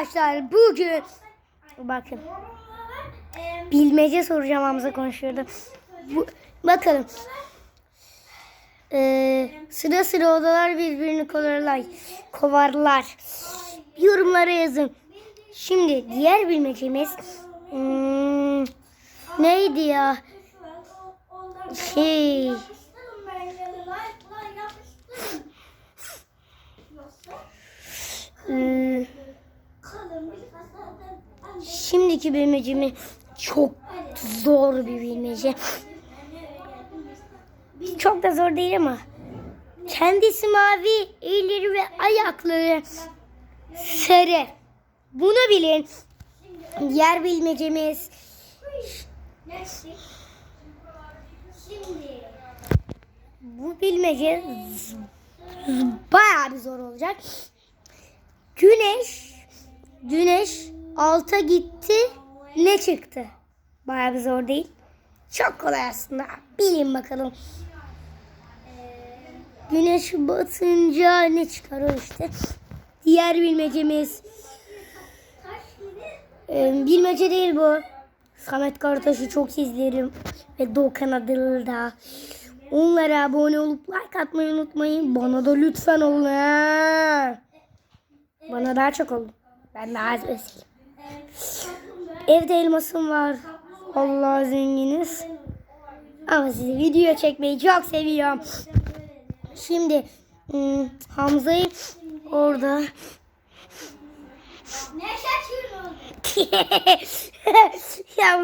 Arkadaşlar bugün bakın bilmece soracağım Hamza konuşuyordu. Bu, bakalım. Ee, sıra sıra odalar birbirini kovarlar. Kovarlar. Yorumlara yazın. Şimdi diğer bilmecemiz hmm, neydi ya? Şey hmm, şimdiki bilmecemi çok zor bir bilmece. Çok da zor değil ama. Kendisi mavi, elleri ve ayakları sarı. Bunu bilin. Diğer bilmecemiz bu bilmece bayağı bir zor olacak. Güneş alta gitti ne çıktı? Bayağı bir zor değil. Çok kolay aslında. Bilin bakalım. Güneş batınca ne çıkar o işte. Diğer bilmecemiz ee, bilmece değil bu. Samet Karataş'ı çok izlerim. Ve Doğukan Adıl'ı da. Onlara abone olup like atmayı unutmayın. Bana da lütfen olun. ha. Bana daha çok olun. Ben daha az özleyeyim. Evde elmasım var. Allah zenginiz. Ama sizi video çekmeyi çok seviyorum. Şimdi hmm, Hamza'yı orada ne şaşırıyorsun? ya